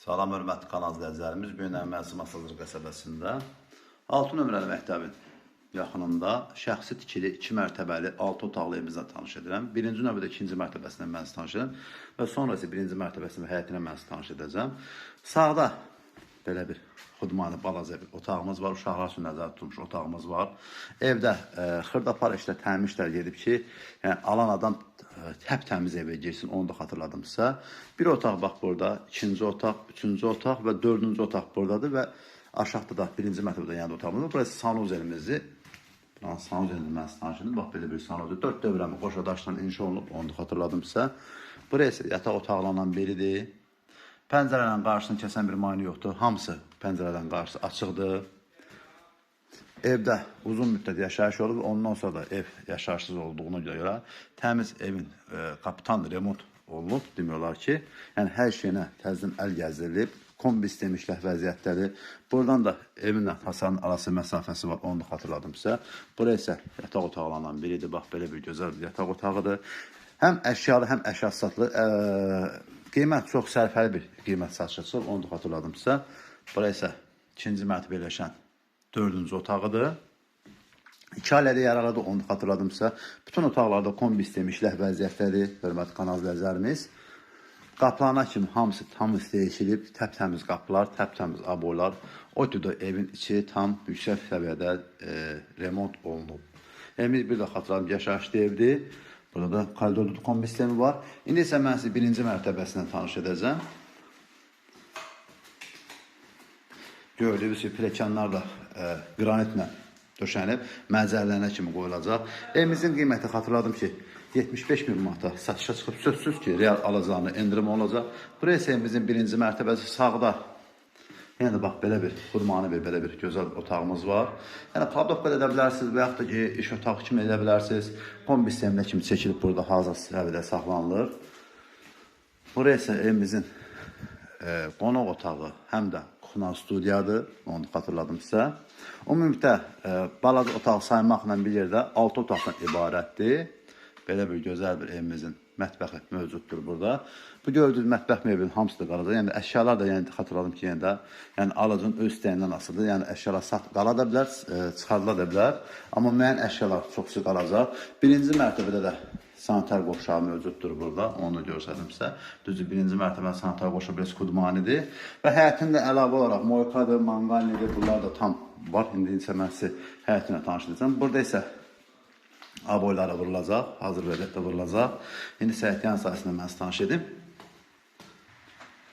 Salam hörmətli kanal izləyicilərimiz. Bu gün Əməsi Masazır qəsəbəsində 6 nömrəli məktəbin yaxınında şəxsi tikili 2 mərtəbəli 6 otaqlı evimizlə tanış edirəm. Birinci növbədə ikinci mərtəbəsindən mən sizi tanış edirəm və sonra isə birinci mərtəbəsinin həyətinə mən sizi tanış edəcəm. Sağda belə bir xudmani balaca bir otağımız var. Uşaqlar üçün nəzərdə tutulmuş otağımız var. Evdə e, xırdapar işlə təmin işlər gedib ki, yəni alan adam e, təp-təmiz evə girsin, onu da xatırladım sizə. Bir otaq bax burada, ikinci otaq, üçüncü otaq və dördüncü otaq buradadır və aşağıda da birinci mərtəbədə yəni otağımız var. Burası sanuzelimizi Buranın sanuzelini mən sizə tanışladım. Bax belə bir sanuzel. Dörd dövrəmi qoşa daşdan inşa olunub, onu da xatırladım sizə. Burası yataq otaqlarından biridir. Pəncərənin qarşısını kəsən bir mane yoxdur. Hamısı pəncərədən qarşısı açıqdır. Evdə uzun müddət yaşayış olub, ondan sonra da ev yaşayışsız olduğuna görə təmiz evin e, kapitan remont olunub demək olar ki, yəni hər şeyinə təzədən əl gəzdirilib, kombi istemişlər vəziyyətdədir. Buradan da evinlə fasanın arası məsafəsi var, onu da xatırladım sizə. Bura isə yataq otaqlarından biridir. Bax belə bir gözəl bir yataq otağıdır. Həm əşyalı, həm əşya satılır. E, qiymət çox sərfəli bir qiymət satışıdır, onu da xatırladım sizə. Bura isə ikinci mərtəbə yerləşən dördüncü otağıdır. İki ailədə yaraladı, onu da xatırladım sizə. Bütün otaqlarda kombi istemişlər vəziyyətdədir, hörmətli kanal izləyicilərimiz. Qapılarına kimi hamısı tam dəyişilib, təp-təmiz qapılar, təp-təmiz aboylar. O türdə evin içi tam yüksək səviyyədə e, remont olunub. Evimiz bir də xatırladım, yaşayışlı evdir. Burada da koridorda kombi sistemi var. İndi isə mən sizi birinci mərtəbəsindən tanış edəcəm. Gördüyünüz kimi pilləkənlər də e, qranitlə döşənib, mənzərələrinə kimi qoyulacaq. Evimizin qiyməti xatırladım ki, 75 min manata satışa çıxıb sözsüz ki, real alacağını endirim olacaq. Buraya isə evimizin birinci mərtəbəsi sağda. Yəni bax belə bir xurmanı bir belə bir gözəl otağımız var. Yəni kladovka edə bilərsiniz və yaxud da ki, iş otağı kimi edə bilərsiniz. Kombi sisteminə kimi çəkilib burada hazır səviyyədə saxlanılır. Buraya isə evimizin e, qonaq otağı həm də kuxna studiyadır. Onu xatırladım sizə. Ümumilikdə e, balaca otaq saymaqla bir yerdə 6 otaqdan ibarətdir. Belə bir gözəl bir evimizin mətbəxi mövcuddur burada. Bu gördüyünüz mətbəx mebelinin hamısı da qalacaq. Yəni əşyalar da yəni xatırladım ki, yəni də yəni alıcının öz istəyindən asılıdır. Yəni əşyalar sat qala da bilər, e, çıxarıla da bilər. Amma müəyyən əşyalar çoxsu qalacaq. Birinci mərtəbədə də sanitar qoşağı mövcuddur burada. Onu göstərdim sizə. Düzdür, birinci mərtəbə sanitar qoşağı biraz kudmanidir. Və həyətində əlavə olaraq moykadır, manqalnidir. Bunlar da tam var. İndi isə mən sizi həyətinə tanış edəcəm. Burada isə aboylara vurulacaq, hazır vəziyyətdə vurulacaq. İndi səhətyan sahəsində mən sizi tanış edim.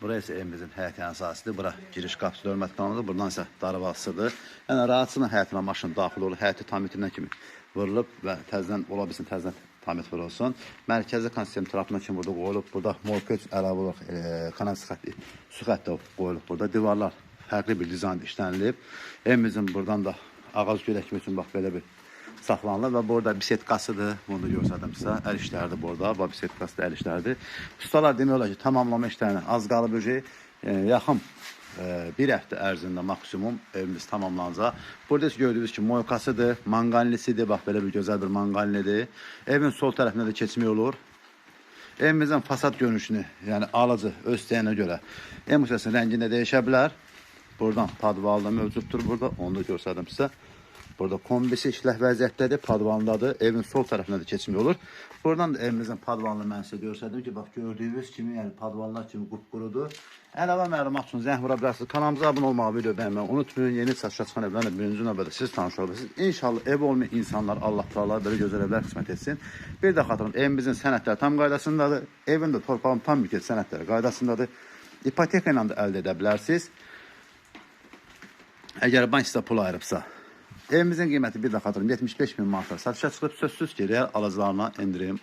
Burası isə evimizin həyətyan sahəsidir. Bura giriş qapısı hörmət kanalıdır. Buradan isə darvazasıdır. Yəni rahatçılıqla həyətinə maşın daxil olur. Həyəti tam itirinə kimi vurulub və təzədən ola bilsin təzədən tamir vurulsun. Mərkəzi konsistem tərəfindən kimi burada qoyulub. Burada morka üçün əlavə olaraq e, kanal xətti, su xətti qoyulub burada. Divarlar fərqli bir dizayn işlənilib. Evimizin buradan da ağac görəkmi üçün bax belə bir saxlanılır və burada bisetkasıdır. Bunu da göstərdim sizə. Əl işləridir burada. Bax bisetkası da əl işləridir. Ustalar demək olar ki, tamamlama işlərini az qalıb öcə e, yaxın bir həftə ərzində maksimum evimiz tamamlanacaq. Burada gördüyünüz kimi moykasıdır, manqalnisidir. Bax belə bir gözəl bir manqalnidir. Evin sol tərəfində də keçmək olur. Evimizin fasad görünüşünü, yəni alıcı öz istəyinə görə emosiyasının rəngində dəyişə bilər. Buradan padval da mövcuddur burada. Onu da göstərdim sizə. Burada kombisi işləh vəziyyətdədir, padvandadır. Evin sol tərəfinə də keçmək olur. Buradan da evimizin padvanını mən sizə göstərdim ki, bax gördüyünüz kimi, yəni padvanlar kimi qupqurudur. Əlavə məlumat üçün zəng vura bilərsiniz. Kanalımıza abunə olmağı, video bəyənməyi unutmayın. Yeni satışa çıxan evlərlə birinci növbədə siz tanış olabilirsiniz. İnşallah ev olmayan insanlar Allah Teala belə gözəl evlər qismət etsin. Bir də xatırlayın, evimizin sənədləri tam qaydasındadır. Evin də torpağın tam mülkiyyət sənədləri qaydasındadır. İpoteka ilə də əldə edə bilərsiniz. Əgər bank sizə pul ayırıbsa, evimizin qiyməti bir də xatırlayın 75 min manata satışa çıxıb sözsüz ki, real alıcılarına endirim.